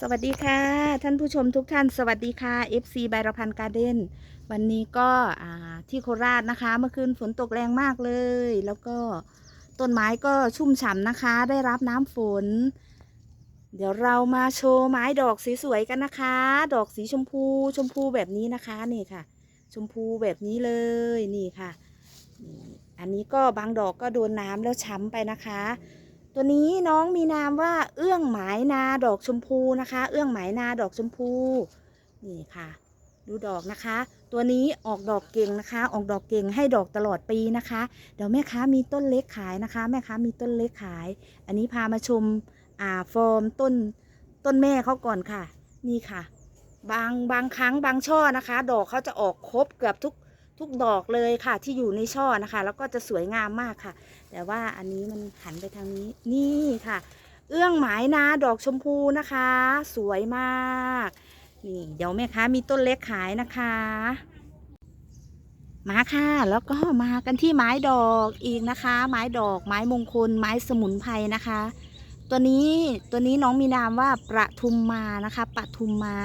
สวัสดีค่ะ ท่านผู้ชมทุกท่านสวัสดีค่ะ FC ใบรพันการ์เด้นวันนี้ก็ที่โคราชนะคะ เมื่อคืนฝนตกแรงมากเลย แล้วก็ต้นไม้ก็ชุ่มฉ่ำนะคะ ได้รับน้ำฝน เดี๋ยวเรามาโชว์ไม้ดอกสวยๆกันนะคะ ดอกสีชมพูชมพูแบบนี้นะคะนี่ค่ะ ชมพูแบบนี้เลยนี่ค่ะ อันนี้ก็บางดอกก็โดนน้ำแล้วช้ำไปนะคะ ตัวนี้น้องมีนามว่าเอื้องหมายนาดอกชมพูนะคะ เอื้องหมายนาดอกชมพู นี่ค่ะ ดูดอกนะคะ ตัวนี้ออกดอกเก่งนะคะ ออกดอกเก่งให้ดอกตลอดปีนะคะ เดี๋ยวแม่ค้ามีต้นเล็กขายนะคะ แม่ค้ามีต้นเล็กขาย อันนี้พามาชมอ่าฟอร์มต้นต้นแม่เขาก่อนค่ะ นี่ค่ะ บางบางครั้งบางช่อนะคะ ดอกเขาจะออกครบเกือบทุก ทุกดอกเลยค่ะที่อยู่ในช่อนะคะ แล้วก็จะสวยงามมากค่ะ แต่ว่าอันนี้มันหันไปทางนี้นี่ค่ะ เอื้องหมายนาดอกชมพูนะคะ สวยมากนี่เดี๋ยวแม่ค้ามีต้นเล็กขายนะคะ มาค่ะแล้วก็มากันที่ไม้ดอกอีกนะคะ ไม้ดอกไม้มงคล ไม้สมุนไพรนะคะ ตัวนี้ตัวนี้น้องมีนามว่าประทุมมานะคะปะทุมมา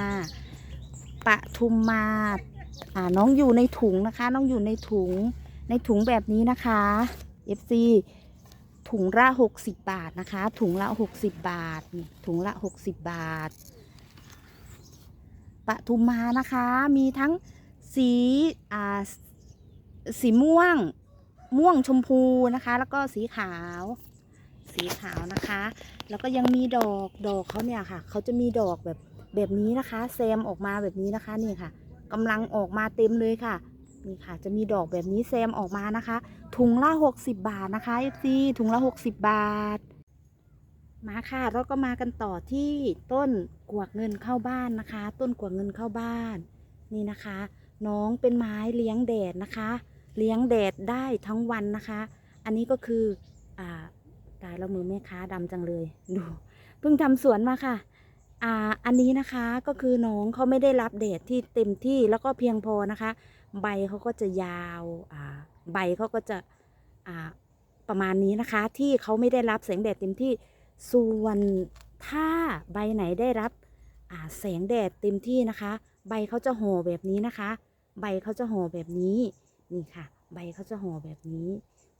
ปะทุมมา อ่าน้องอยู่ในถุงนะคะ น้องอยู่ในถุงในถุงแบบนี้นะคะ FC ถุงละ60บาทนะคะ ถุงละ60บาท ถุงละ60บาทปทุมมานะคะ มีทั้งสีอ่าสีม่วง ม่วงชมพูนะคะ แล้วก็สีขาว สีขาวนะคะ แล้วก็ยังมีดอก ดอกเขาเนี่ยค่ะ เขาจะมีดอกแบบแบบนี้นะคะแซมออกมาแบบนี้นะคะนี่ค่ะ กำลังออกมาเต็มเลยค่ะ นี่ค่ะ จะมีดอกแบบนี้แซมออกมานะคะ ถุงละ 60 บาทนะคะ FC ถุงละ 60 บาท มาค่ะเราก็มากันต่อที่ต้นกวกเงินเข้าบ้านนะคะ ต้นกวกเงินเข้าบ้าน นี่นะคะ น้องเป็นไม้เลี้ยงแดดนะคะ เลี้ยงแดดได้ทั้งวันนะคะ อันนี้ก็คืออ่าตายแล้วมือแม่ค้าดำจังเลยดูเพิ่งทำสวนมาค่ะ อ่าอันนี้นะคะก็คือน้องเขาไม่ได้รับแดดที่เต็มที่แล้วก็เพียงพอนะคะ ใบเขาก็จะยาวอ่าใบเขาก็จะอ่าประมาณนี้นะคะ ที่เขาไม่ได้รับแสงแดดเต็มที่ส่วนถ้าใบไหนได้รับอ่าแสงแดดเต็มที่นะคะ ใบเขาจะห่อแบบนี้นะคะ ใบเขาจะห่อแบบนี้นี่ค่ะ ใบเขาจะห่อแบบนี้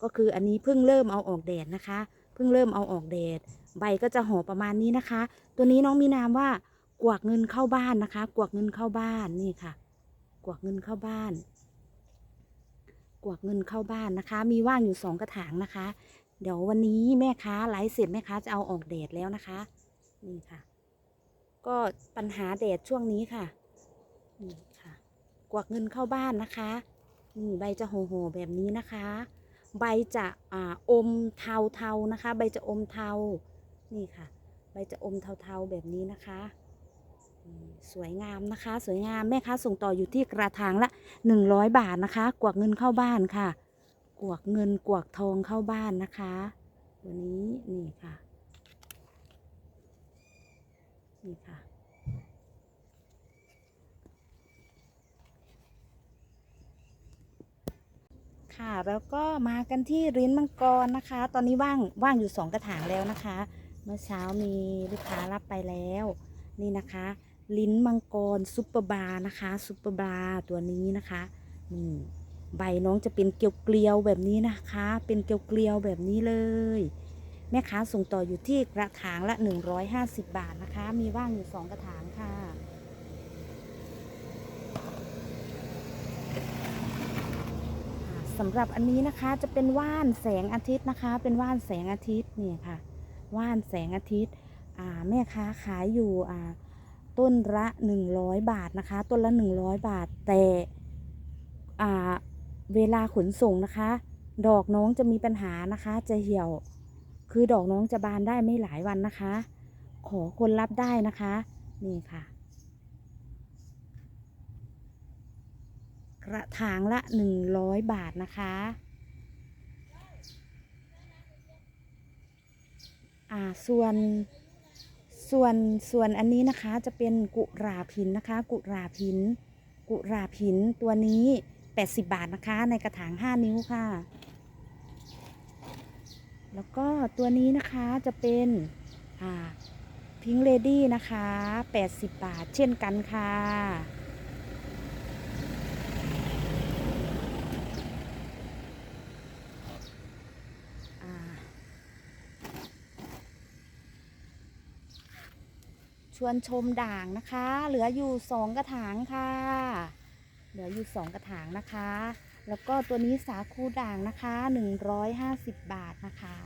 ก็คืออันนี้เพิ่งเริ่มเอาออกแดดนะคะ พิ่งเริ่มเอาออกแดด ใบก็จะห่อประมาณนี้นะคะ ตัวนี้น้องมีนามว่ากวกเงินเข้าบ้านนะคะ กวกเงินเข้าบ้านนี่ค่ะ กวกเงินเข้าบ้าน กวกเงินเข้าบ้านนะคะ มีว่างอยู่สองกระถางนะคะ เดี๋ยววันนี้แม่ค้าไลฟ์เสร็จแม่ค้าจะเอาออกแดดแล้วนะคะ นี่ค่ะ ก็ปัญหาแดดช่วงนี้ค่ะนี่ค่ะ กวักเงินเข้าบ้านนะคะนี่ใบจะโหโหๆแบบนี้นะคะ ใบจะอ่อมเทาๆนะคะ ใบจะอมเทา นี่ค่ะ ใบจะอมเทาๆแบบนี้นะคะ สวยงามนะคะ สวยงามแม่ค้าส่งต่ออยู่ที่กระถางละ 100 บาทนะคะ กวักเงินเข้าบ้านค่ะ กวักเงินกวักทองเข้าบ้านนะคะตัวนี้นี่ค่ะ นี่ค่ะ ค่ะ แล้วก็มากันที่ริ้นมังกรนะคะ ตอนนี้ว่างว่างอยู่สองกระถางแล้วนะคะ เมื่อเช้ามีลูกค้ารับไปแล้ว นี่นะคะ ลิ้นมังกรซุปเปอร์บาร์นะคะซุปเปอร์บาร์ตัวนี้นะคะนี่ใบน้องจะเป็นเกลียวๆแบบนี้นะคะ เป็นเกลียวๆแบบนี้เลยแม่ค้าส่งต่ออยู่ที่กระถางละ 150 บาทนะคะ มีว่างอยู่สองกระถางค่ะ อ่า สำหรับอันนี้นะคะจะเป็นว่านแสงอาทิตย์นะคะ เป็นว่านแสงอาทิตย์นี่ค่ะ ว่านแสงอาทิตย์อ่าแม่ค้าขายอยู่อ่าต้นละ 100 บาทนะคะ ต้นละ 100 บาท แต่อ่าเวลาขนส่งนะคะ ดอกน้องจะมีปัญหานะคะ จะเหี่ยว คือดอกน้องจะบานได้ไม่หลายวันนะคะ ขอคนรับได้นะคะ นี่ค่ะ กระถางละ 100 บาทนะคะ อ่า ส่วน ส่วน ส่วนอันนี้นะคะจะเป็นกุหลาบหินนะคะ กุหลาบหิน กุหลาบหินตัวนี้ 80 บาทนะคะ ในกระถาง 5 นิ้วค่ะ แล้วก็ตัวนี้นะคะจะเป็น อ่าพิงเลดี้นะคะ 80 บาทเช่นกันค่ะ วนชมด่างนะคะ เหลืออยู่สองกระถางค่ะ เหลืออยู่สองกระถางนะคะ แล้วก็ตัวนี้สาคูด่างนะคะหนึ่งร้อยห้าสิบบาทนะคะ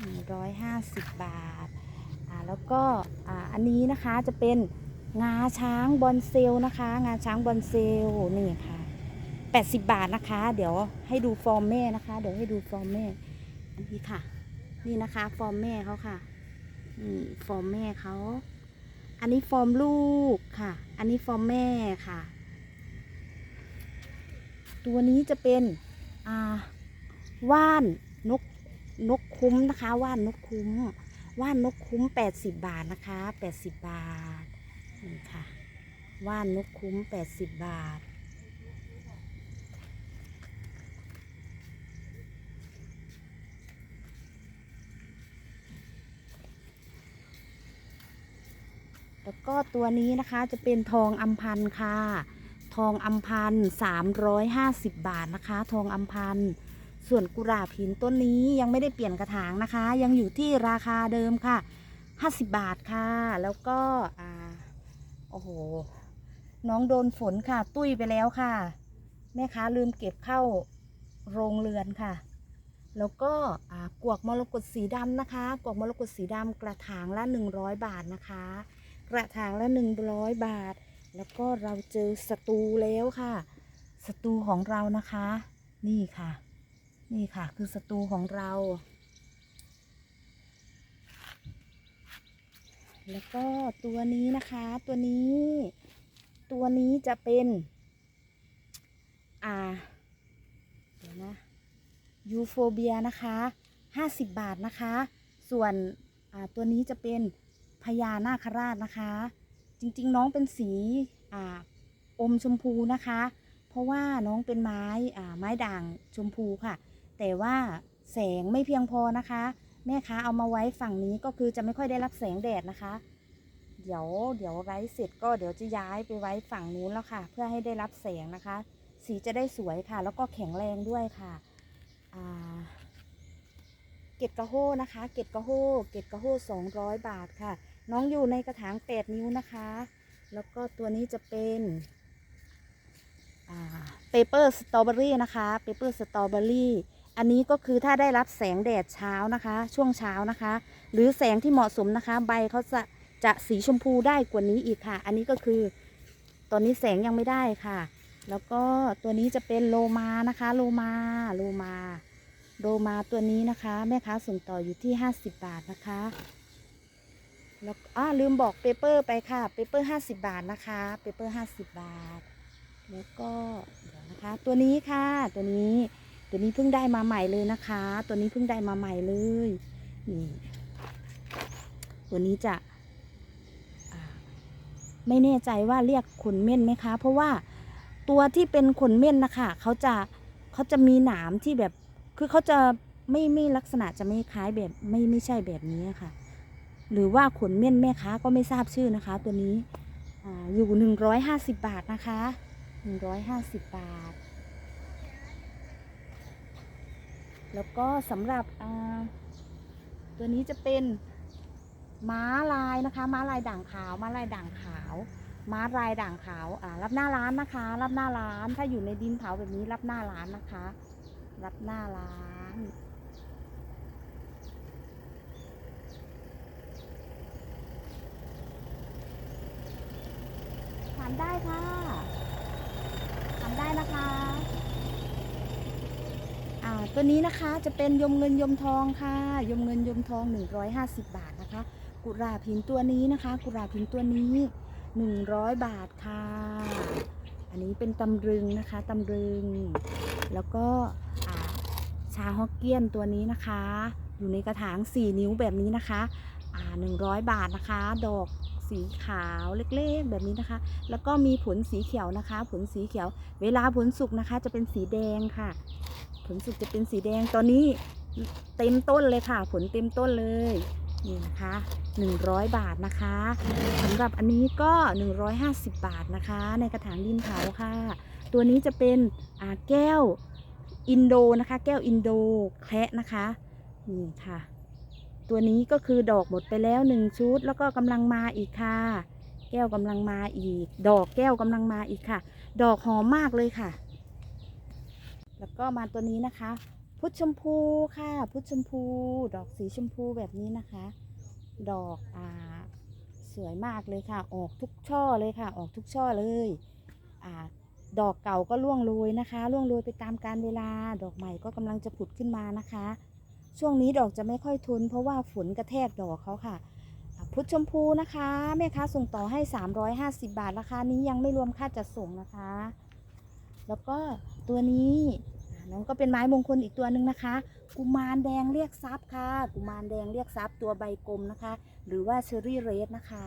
หนึ่งร้อยห้าสิบบาท อ่า แล้วก็อ่าอันนี้นะคะจะเป็นงาช้างบอนเซลนะคะ งาช้างบอนเซลนี่ค่ะแปดสิบบาทนะคะ เดี๋ยวให้ดูฟอร์มแม่นะคะ เดี๋ยวให้ดูฟอร์มแม่ อันนี้ค่ะ นี่นะคะ ฟอร์มแม่เขาค่ะ นี่ฟอร์มแม่เขา อันนี้ฟอร์มลูกค่ะ อันนี้ฟอร์มแม่ค่ะ ตัวนี้จะเป็นอ่าว่านนกนกคุ้มนะคะว่านนกคุ้ม ว่านนกคุ้ม80บาทนะคะ80บาทนี่ค่ะ ว่านนกคุ้ม80บาท แล้วก็ตัวนี้นะคะจะเป็นทองอัมพันธ์ค่ะ ทองอัมพันธ์350บบาทนะคะ ทองอัมพันธ์ส่วนกุหลาบหินต้นนี้ยังไม่ได้เปลี่ยนกระถางนะคะ ยังอยู่ที่ราคาเดิมค่ะ50บบาทค่ะ แล้วก็อ่าโอ้โหน้องโดนฝนค่ะ ตุ้ยไปแล้วค่ะ แม่ค้าลืมเก็บเข้าโรงเรือนค่ะ แล้วก็กวกมรกตสีดำนะคะ กวกมรกตสีดำกระถางละ 100 บาทนะคะ กระถางละ 100 บาท แล้วก็เราเจอสตูแล้วค่ะ สตูของเรานะคะ นี่ค่ะ นี่ค่ะ คือสตูของเรา แล้วก็ตัวนี้นะคะ ตัวนี้ ตัวนี้จะเป็น อ่า เดี๋ยวนะ ยูโฟเบียนะคะ 50 บาทนะคะ ส่วนอ่าตัวนี้จะเป็น พญานาคราชนะคะ จริงๆ น้องเป็นสีอ่าอมชมพูนะคะ เพราะว่าน้องเป็นไม้อ่าไม้ด่างชมพูค่ะ แต่ว่าแสงไม่เพียงพอนะคะ แม่ค้าเอามาไว้ฝั่งนี้ก็คือจะไม่ค่อยได้รับแสงแดดนะคะ เดี๋ยวเดี๋ยวไร้เสร็จก็เดี๋ยวจะย้ายไปไว้ฝั่งนู้นแล้วค่ะ เพื่อให้ได้รับแสงนะคะ สีจะได้สวยค่ะ แล้วก็แข็งแรงด้วยค่ะเกตกระโฮนะคะ เกตกระโฮเกตกระโฮ200บาทค่ะ น้องอยู่ในกระถาง8นิ้วนะคะ แล้วก็ตัวนี้จะเป็นเปเปอร์สตรอเบอรี่นะคะเปเปอร์สตรอเบอรี่อันนี้ก็คือถ้าได้รับแสงแดดเช้านะคะ ช่วงเช้านะคะ หรือแสงที่เหมาะสมนะคะ ใบเขาจะจะสีชมพูได้กว่านี้อีกค่ะ อันนี้ก็คือตอนนี้แสงยังไม่ได้ค่ะ แล้วก็ตัวนี้จะเป็นโลมานะคะ โลมาโลมาโลมาตัวนี้นะคะ แม่ค้าส่งต่ออยู่ที่ 50 บาทนะคะ แล้วอ่าลืมบอกเปเปอร์ไปค่ะเปเปอร์ห้าสิบาทนะคะเปเปอร์ห้าสิบบาท แล้วก็เดี๋ยวนะคะ ตัวนี้ค่ะ ตัวนี้ตัวนี้เพิ่งได้มาใหม่เลยนะคะ ตัวนี้เพิ่งได้มาใหม่เลยนี่ตัวนี้จะไม่แน่ใจว่าเรียกขนเม่นไหมคะ เพราะว่าตัวที่เป็นขนเม่นนะคะเขาจะเขาจะมีหนามที่แบบ คือเขาจะไม่ไม่ลักษณะจะไม่คล้ายแบบไม่ไม่ใช่แบบนี้ค่ะ หรือว่าขนเม่นแม่ค้าก็ไม่ทราบชื่อนะคะ ตัวนี้ออยู่หนึ่งร้อยห้าสิบบาทนะคะหนึ่งร้อยห้าสิบบาท แล้วก็สำหรับตัวนี้จะเป็นม้าลายนะคะ ม้าลายด่างขาวม้าลายด่างขาวม้าลายด่างขาวรับหน้าร้านนะคะ รับหน้าร้านถ้าอยู่ในดินเผาแบบนี้รับหน้าร้านนะคะ รับหน้าร้านามได้ค่ะถามได้นะคะอ่าตัวนี้นะคะจะเป็นยมเงินยมทองค่ะ ยมเงินยมทอง 150 บาทนะคะ กุหลาบหินตัวนี้นะคะ กุหลาบหินตัวนี้ 100 บาทค่ะ อันนี้เป็นตำรึงนะคะตำรึง แล้วก็ชาฮอกเกี้ยนตัวนี้นะคะ อยู่ในกระถาง 4 นิ้วแบบนี้นะคะ อ่า 100 บาทนะคะ ดอก สีขาวเล็กๆแบบนี้นะคะ แล้วก็มีผลสีเขียวนะคะ ผลสีเขียว เวลาผลสุกนะคะ จะเป็นสีแดงค่ะ ผลสุกจะเป็นสีแดงตอนนี้เต็มต้นเลยค่ะ ผลเต็มต้นเลยนี่นะคะ100 บาทนะคะสำหรับอันนี้ก็ 150 บาทนะคะ ในกระถางดินเผาค่ะ ตัวนี้จะเป็นแก้วอินโดนะคะ แก้วอินโดแคระนะคะนี่ค่ะ ตัวนี้ก็คือดอกหมดไปแล้วหนึ่งชุด แล้วก็กำลังมาอีกค่ะ แก้วกำลังมาอีก ดอกแก้วกำลังมาอีกค่ะ ดอกหอมมากเลยค่ะ แล้วก็มาตัวนี้นะคะ พุทธชมพูค่ะ พุทธชมพู ดอกสีชมพูแบบนี้นะคะ ดอกอ่าสวยมากเลยค่ะ ออกทุกช่อเลยค่ะ ออกทุกช่อเลยอ่าดอกเก่าก็ร่วงโรยนะคะ ร่วงโรยไปตามกาลเวลา ดอกใหม่ก็กำลังจะผุดขึ้นมานะคะ ช่วงนี้ดอกจะไม่ค่อยทนเพราะว่าฝนกระแทกดอกเขาค่ะพุทธชมพูนะคะแม่ค้าส่งต่อให้ 350 บาทราคานี้ยังไม่รวมค่าจัดส่งนะคะ แล้วก็ตัวนี้อ่น้องก็เป็นไม้มงคลอีกตัวหนึ่งนะคะ กุมารแดงเรียกทรัพย์ค่ะ กุมารแดงเรียกทรัพย์ตัวใบกลมนะคะ หรือว่าเชอรี่เรดนะคะ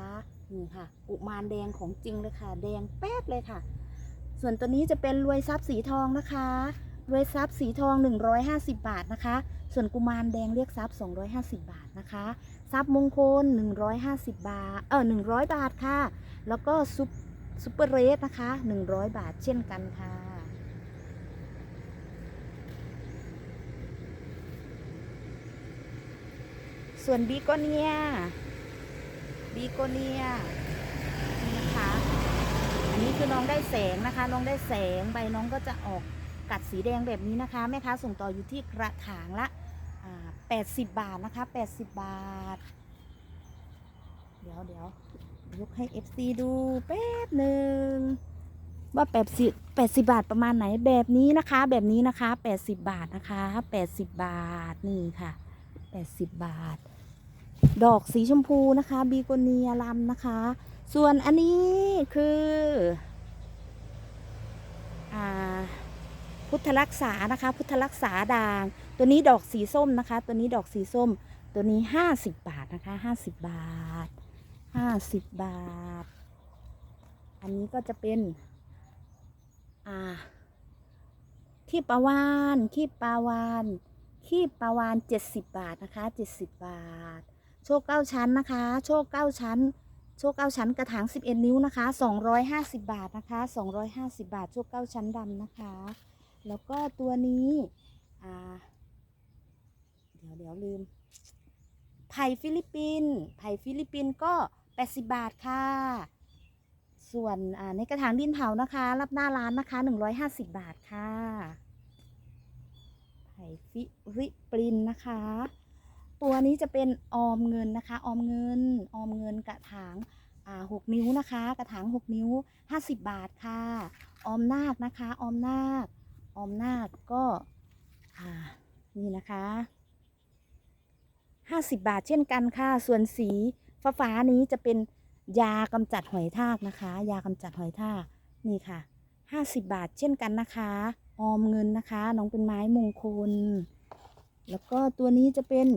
นี่ค่ะ กุมารแดงของจริงเลยค่ะ แดงแป๊ดเลยค่ะ ส่วนตัวนี้จะเป็นรวยทรัพย์สีทองนะคะ รวยทรัพย์สีทอง 150 บาทนะคะ ส่วนกุมารแดงเรียกทรัพย์ 250 บาทนะคะทรัพย์มงคล 150 บาท เออ100 บาทค่ะ แล้วก็ซุปซุปเปอร์เรสนะคะ 100 บาทเช่นกันค่ะ ส่วนบีโกเนียบีโกเนียนี่นะคะ อันนี้คือน้องได้แสงนะคะ น้องได้แสง ใบน้องก็จะออก กัดสีแดงแบบนี้นะคะ แม่ค้าส่งต่ออยู่ที่กระถางละ80 บาทนะคะ 80 บาท เดี๋ยวเดี๋ยวยกให้ FC ดูแป๊บหนึ่งว่า 80 80 บาทประมาณไหนแบบนี้นะคะ แบบนี้นะคะ 80 บาทนะคะ 80 บาทนี่ค่ะ 80 บาท ดอกสีชมพูนะคะบีโกเนียลำนะคะ ส่วนอันนี้คือ อ่า พุทธรักษานะคะ พุทธรักษาด่าง ตัวนี้ดอกสีส้มนะคะ ตัวนี้ดอกสีส้ม ตัวนี้50บบาทนะคะ50บบาท50บบาท อันนี้ก็จะเป็น อ่าขี้ปลาวานขี้ปลาวานขี้ปลาวาน70บบาทนะคะ70บบาท โชคเก้าชั้นนะคะ โชคเก้าชั้น โชคเก้าชั้นกระถาง11นิ้วนะคะ250บาทนะคะ250บาท โชคเก้าชั้นดำนะคะ แล้วก็ตัวนี้อ่าเดี๋ยวเดี๋ยวลืม ไผ่ฟิลิปปินส์ไผ่ฟิลิปปินส์ก็80บาทค่ะ ส่วนในกระถางดินเผานะคะ รับหน้าร้านนะคะ 150 บาทค่ะ ไผ่ฟิลิปปินส์นะคะ ตัวนี้จะเป็นออมเงินนะคะ ออมเงิน ออมเงินกระถางหกนิ้วนะคะ กระถางหกนิ้วห้าสิบบาทค่ะ ออมนาคนะคะ ออมนาค ออมนาคก็นี่นะคะห้าสิบบาทเช่นกันค่ะ ส่วนสีฟ้าฟ้านี้จะเป็นยากำจัดหอยทากนะคะ ยากำจัดหอยทากนี่ค่ะห้าสิบบาทเช่นกันนะคะ ออมเงินนะคะ น้องเป็นไม้มงคล แล้วก็ตัวนี้จะเป็น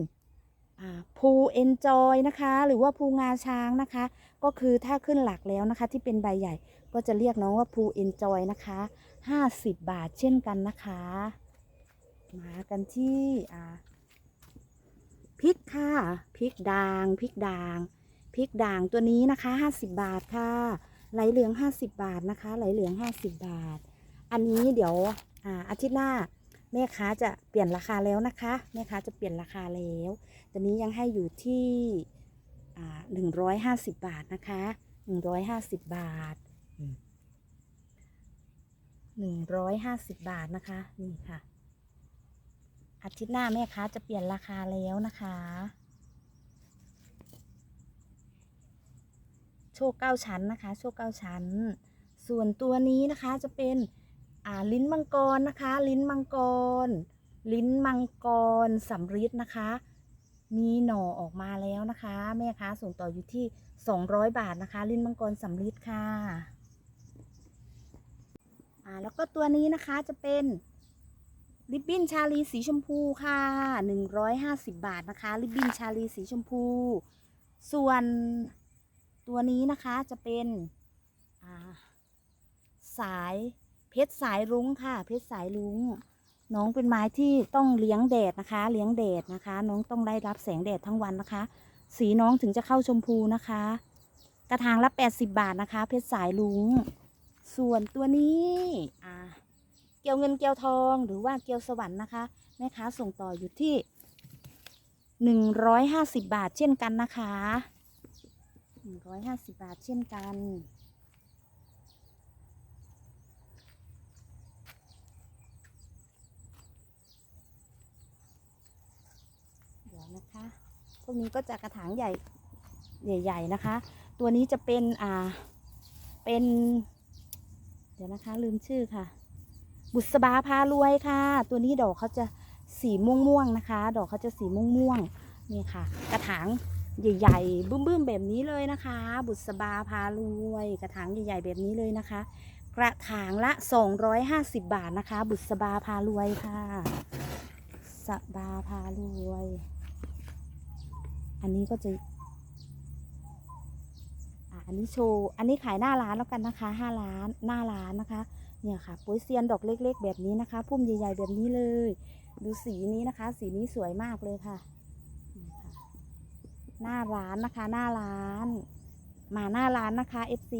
ภูเอนจอยนะคะ หรือว่าภูงาช้างนะคะ ก็คือถ้าขึ้นหลักแล้วนะคะ ที่เป็นใบใหญ่ก็จะเรียกน้องว่าภูเอนจอยนะคะ 50 บาทเช่นกันนะคะ มากันที่พริกค่ะพริกด่างพริกด่างพริกด่างตัวนี้นะคะ 50 บาทค่ะ ไหลเหลือง 50 บาทนะคะ ไหลเหลือง 50 บาท อันนี้เดี๋ยวอาอาทิตย์หน้าแม่ค้าจะเปลี่ยนราคาแล้วนะคะ แม่ค้าจะเปลี่ยนราคาแล้วตอนนี้ยังให้อยู่ที่หนึ่งร้อยห้าสิบบาทนะคะหนึ่งร้อยห้าสิบบาท หนึ่งร้อยห้าสิบบาทนะคะ นี่ค่ะ อาทิตย์หน้าแม่ค้าจะเปลี่ยนราคาแล้วนะคะ โชคเก้าชั้นนะคะ โชคเก้าชั้น ส่วนตัวนี้นะคะจะเป็นอ่าลิ้นมังกรนะคะ ลิ้นมังกร ลิ้นมังกรสำริดนะคะ มีหน่อออกมาแล้วนะคะ แม่ค้าส่งต่ออยู่ที่ 200 บาทนะคะ ลิ้นมังกรสำริดค่ะ แล้วก็ตัวนี้นะคะจะเป็นริบบิ้นชาลีสีชมพูค่ะ 150 บาทนะคะ ริบบิ้นชาลีสีชมพู ส่วนตัวนี้นะคะจะเป็นาสายเพชรสายรุ้งค่ะ เพชรสายรุ้ง น้องเป็นไม้ที่ต้องเลี้ยงแดดนะคะ เลี้ยงแดดนะคะ น้องต้องได้รับแสงแดดทั้งวันนะคะ สีน้องถึงจะเข้าชมพูนะคะ กระถางละ 80 บาทนะคะ เพชรสายลุง ส่วนตัวนี้อ่าเกลียวเงินเกลียวทองหรือว่าเกลียวสวรรค์นะคะแม่ค้าส่งต่ออยู่ที่150บาทเช่นกันนะคะ150บาทเช่นกัน เดี๋ยวนะคะ พวกนี้ก็จะกระถางใหญ่ ใหญ่ ๆ นะคะ ตัวนี้จะเป็น อ่า เป็นเดี๋ยวนะคะลืมชื่อค่ะ บุษบาพารวยค่ะ ตัวนี้ดอกเขาจะสีม่วงๆนะคะ ดอกเขาจะสีม่วงๆนี่ค่ะ กระถางใหญ่ๆบึ้มๆแบบนี้เลยนะคะ บุษบาพารวย กระถางใหญ่ๆแบบนี้เลยนะคะ กระถางละ 250 บาทนะคะ บุษบาพารวยค่ะสบาพารวย อันนี้ก็จะ อันนี้โชว์ อันนี้ขายหน้าร้านแล้วกันนะคะห้าล้านหน้าร้านนะคะ เนี่ยค่ะโปยเซียนดอกเล็ก ๆ แบบนี้นะคะ พุ่มใหญ่ ๆ แบบนี้เลย ดูสีนี้นะคะ สีนี้สวยมากเลยค่ะ หน้าร้านนะคะ หน้าร้าน มาหน้าร้านนะคะ FC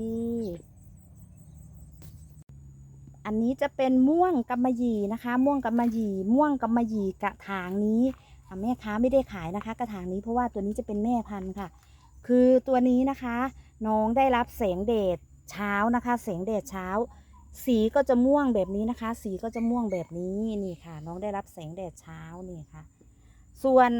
อันนี้จะเป็นม่วงกำมะหยี่นะคะ ม่วงกำมะหยี่ม่วงกำมะหยี่กระถางนี้แม่ค้าไม่ได้ขายนะคะ กระถางนี้เพราะว่าตัวนี้จะเป็นแม่พันธุ์ค่ะ คือตัวนี้นะคะ น้องได้รับแสงแดดเช้านะคะ แสงแดดเช้า สีก็จะม่วงแบบนี้นะคะ สีก็จะม่วงแบบนี้นี่ค่ะ น้องได้รับแสงแดดเช้านี่ค่ะ ส่วน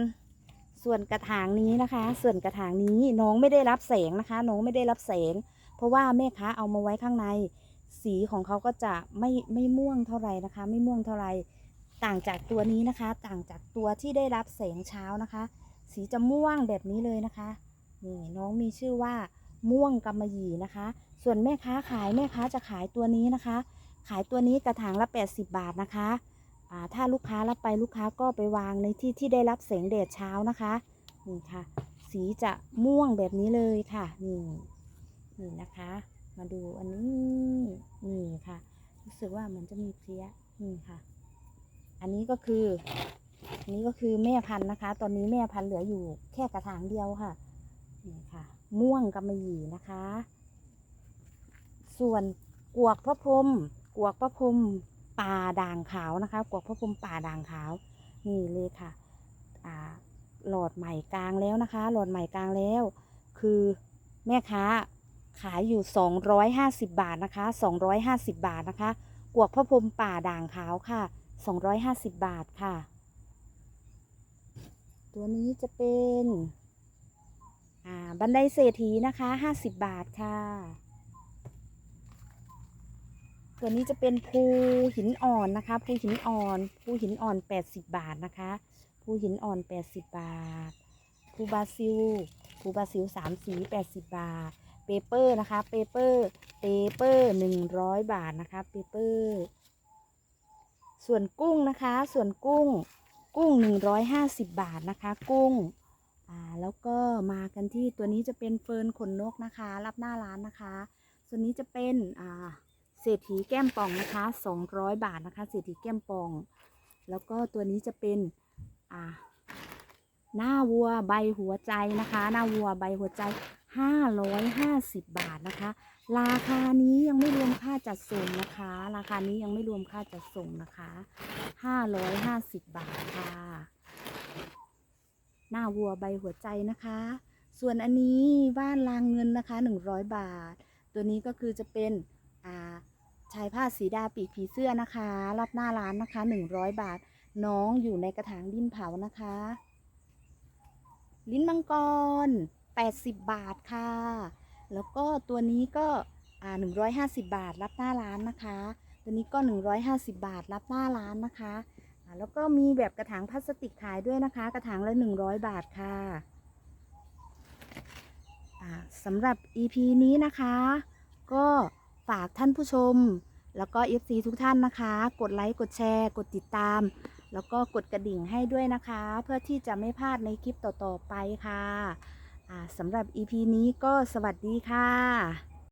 ส่วนกระถางนี้นะคะ ส่วนกระถางนี้น้องไม่ได้รับแสงนะคะ น้องไม่ได้รับแสง เพราะว่าแม่ค้าเอามาไว้ข้างใน สีของเขาก็จะไม่ไม่ม่วงเท่าไหร่นะคะ ไม่ม่วงเท่าไหร่ต่างจากตัวนี้นะคะ ต่างจากตัวที่ได้รับแสงเช้านะคะ สีจะม่วงแบบนี้เลยนะคะนี่น้องมีชื่อว่า ม่วงกำมะหยี่นะคะ ส่วนแม่ค้าขายแม่ค้าจะขายตัวนี้นะคะ ขายตัวนี้กระถางละ 80 บาทนะคะถ้าลูกค้ารับไปลูกค้าก็ไปวางในที่ที่ได้รับแสงแดดเช้านะคะนี่ค่ะ สีจะม่วงแบบนี้เลยค่ะนี่นี่นะคะ มาดูอันนี้นี่ค่ะ รู้สึกว่าเหมือนจะมีเพลี้ยนี่ค่ะ อันนี้ก็คืออันนี้ก็คือแม่พันธุ์นะคะ ตอนนี้แม่พันธุ์เหลืออยู่แค่กระถางเดียวค่ะนี่ค่ะ ม่วงกำมะหยี่นะคะ ส่วนกวกพระพรมกวกพระพรมป่าด่างขาวนะคะ กวกพระพรมป่าด่างขาว นี่เลยค่ะอ่าหลอดใหม่กลางแล้วนะคะ หลอดใหม่กลางแล้ว คือแม่ค้าขายอยู่ 250 บาทนะคะ 250 บาทนะคะ กวกพระพรมป่าด่างขาวค่ะ 250 บาทค่ะ ตัวนี้จะเป็น บันไดเศรษฐีนะคะ50บาทค่ะ ตัวนี้จะเป็นภูหินอ่อนนะคะ ภูหินอ่อน ภูหินอ่อน80บาทนะคะ ภูหินอ่อน80บาท ภูบาซิล ภูบาซิลสามสี80บาท เปเปอร์นะคะ เปเปอร์ เปเปอร์100บาทนะคะ เปเปอร์ ส่วนกุ้งนะคะ ส่วนกุ้ง กุ้ง150บาทนะคะ กุ้ง อ่าแล้วก็มากันที่ตัวนี้จะเป็นเฟิร์นขนนกนะคะ รับหน้าร้านนะคะ ส่วนนี้จะเป็นอ่าเศรษฐีแก้มป่องนะคะ 200 บาทนะคะ เศรษฐีแก้มป่อง แล้วก็ตัวนี้จะเป็นอ่าหน้าวัวใบหัวใจนะคะ หน้าวัวใบหัวใจ 550 บาทนะคะ ราคานี้ยังไม่รวมค่าจัดส่งนะคะ ราคานี้ยังไม่รวมค่าจัดส่งนะคะ 550 บาทค่ะ หน้าวัวใบหัวใจนะคะ ส่วนอันนี้บ้านลางเงินนะคะ 100 บาท ตัวนี้ก็คือจะเป็นอาชายผ้าสีดาปีกผีเสื้อนะคะ รับหน้าร้านนะคะ 100 บาท น้องอยู่ในกระถางดินเผานะคะ ลิ้นมังกร 80 บาทค่ะ แล้วก็ตัวนี้ก็อ่า150 บาท รับหน้าร้านนะคะ ตัวนี้ก็ 150 บาท รับหน้าร้านนะคะ แล้วก็มีแบบกระถางพลาสติกขายด้วยนะคะ กระถางละ100บาทค่ะสำหรับ EP นี้นะคะ ก็ฝากท่านผู้ชม แล้วก็ FC ทุกท่านนะคะ กดไลค์กดแชร์ กดติดตาม แล้วก็กดกระดิ่งให้ด้วยนะคะ เพื่อที่จะไม่พลาดในคลิปต่อๆไปค่ะอ่าสำหรับ EP นี้ก็สวัสดีค่ะ